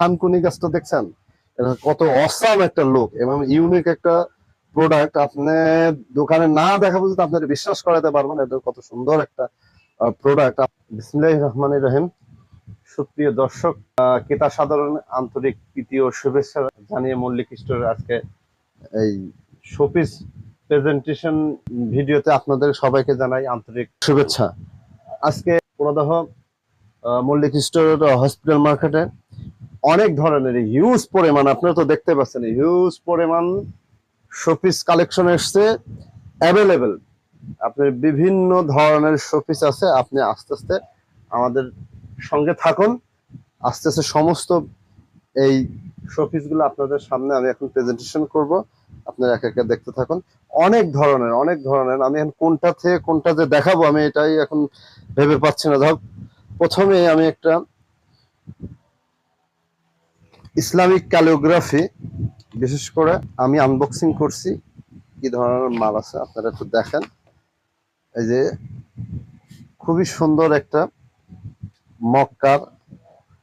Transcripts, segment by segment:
থানকুনি গাছটা দেখছেন? কত অসাম একটা লোক এবং ইউনিক একটা প্রোডাক্ট আপনি দোকানে না দেখা পর্যন্ত আপনার বিশ্বাস করাতে পারবেন এটা কত সুন্দর একটা প্রোডাক্ট বিসমিল্লাহ রহমান রহিম। সুপ্রিয় দর্শক ক্রেতা সাধারণ আন্তরিক প্রীতি ও শুভেচ্ছা জানিয়ে মল্লিক আজকে এই শোপিস প্রেজেন্টেশন ভিডিওতে আপনাদের সবাইকে জানাই আন্তরিক শুভেচ্ছা। আজকে পুরোদহ আহ, মল্লিক স্টোর হসপিটাল মার্কেটে অনেক ধরনের হিউজ পরিমাণ, আপনারা তো দেখতে পাচ্ছেন হিউজ পরিমাণ শোপিস কালেকশন এসছে অ্যাভেলেবেল আপনার বিভিন্ন ধরনের শোপিস আছে, আপনি আস্তে আস্তে আমাদের সঙ্গে থাকুন। আস্তে আস্তে সমস্ত এই শোপিসগুলো আপনাদের সামনে আমি এখন প্রেজেন্টেশন করব, আপনারা এক একে দেখতে থাকুন। অনেক ধরনের অনেক ধরনের, আমি এখন কোনটা থেকে কোনটা যে দেখাবো আমি এটাই এখন ভেবে পাচ্ছি না। ধর প্রথমে আমি একটা ইসলামিক ক্যালিওগ্রাফি, বিশেষ করে আমি আনবক্সিং করছি, কি ধরনের মাল আছে আপনারা একটু দেখেন। এই যে খুবই সুন্দর একটা মক্কার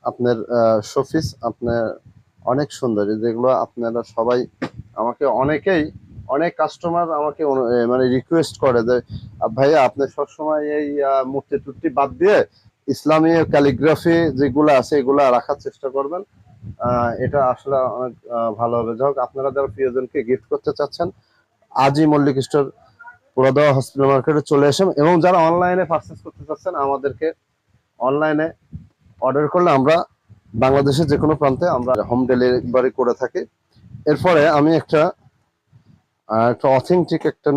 আপনার শোফিস আপনার অনেক সুন্দর। যেগুলো আপনারা সবাই আমাকে অনেকেই, অনেক কাস্টমার আমাকে মানে রিকোয়েস্ট করে যে ভাইয়া, আপনি সবসময় এই মূর্তি টুর্তি বাদ দিয়ে ইসলামী ক্যালিগ্রাফি যেগুলো আছে, এগুলো রাখার চেষ্টা করবেন। এটা আসলে অনেক ভালো হবে। যাই হোক, আপনারা যারা প্রিয়জনকে গিফট করতে চাচ্ছেন, আজই মল্লিক স্টোর পুরাদা হসপিটাল মার্কেটে চলে আসেন এবং যারা অনলাইনে পারচেস করতে চাচ্ছেন, আমাদেরকে অনলাইনে অর্ডার করলে আমরা বাংলাদেশের যে কোনো প্রান্তে আমরা হোম ডেলিভারি করে থাকি। এরপরে আমি একটা একটা অথেন্টিক একটা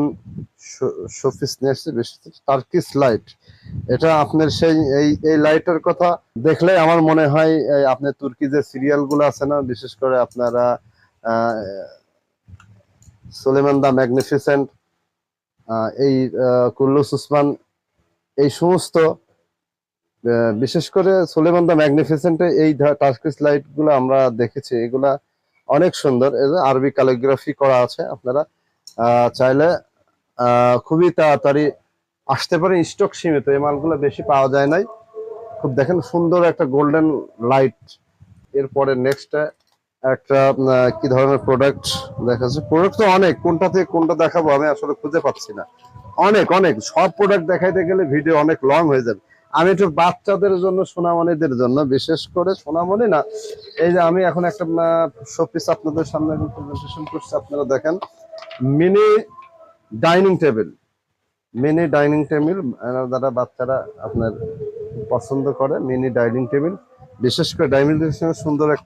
শোপিস এসেছি টার্কিস লাইট এটা আপনার সেই, এই এই লাইটের কথা দেখলে আমার মনে হয় আপনার তুর্কি যে সিরিয়ালগুলো আছে না, বিশেষ করে আপনারা সুলেমান দা ম্যাগনিফিসেন্ট এই কুল্লুস উসমান, এই সমস্ত বিশেষ করে সুলেমান দা ম্যাগনিফিসেন্টে এই টার্কিস লাইটগুলো আমরা দেখেছি। এগুলা অনেক সুন্দর। আরবি ক্যালিগ্রাফি করা আছে আপনারা। চাইলে খুবই তাড়াতাড়ি আসতে পারে। স্টক সীমিত, এই মালগুলো বেশি পাওয়া যায় নাই। খুব দেখেন, সুন্দর একটা গোল্ডেন লাইট এরপরে নেক্সট একটা কি ধরনের প্রোডাক্ট দেখাচ্ছে? প্রোডাক্ট তো অনেক, কোনটা থেকে কোনটা দেখাবো আমি আসলে খুঁজে পাচ্ছি না। অনেক অনেক, সব প্রোডাক্ট দেখাইতে গেলে ভিডিও অনেক লং হয়ে যাবে। আমি একটু বাচ্চাদের জন্য, সোনামণিদের জন্য, বিশেষ করে সোনামণি না, এই যে আমি এখন একটা শোপিস আপনাদের সামনে প্রেজেন্টেশন করছি, আপনারা দেখেন। Mini dining table mini dining table যারা বাচ্চারা আপনার পছন্দ করে মিনি ডাইনিং টেবিল বিশেষ করে ডাইনিং টেবিল সুন্দর একটা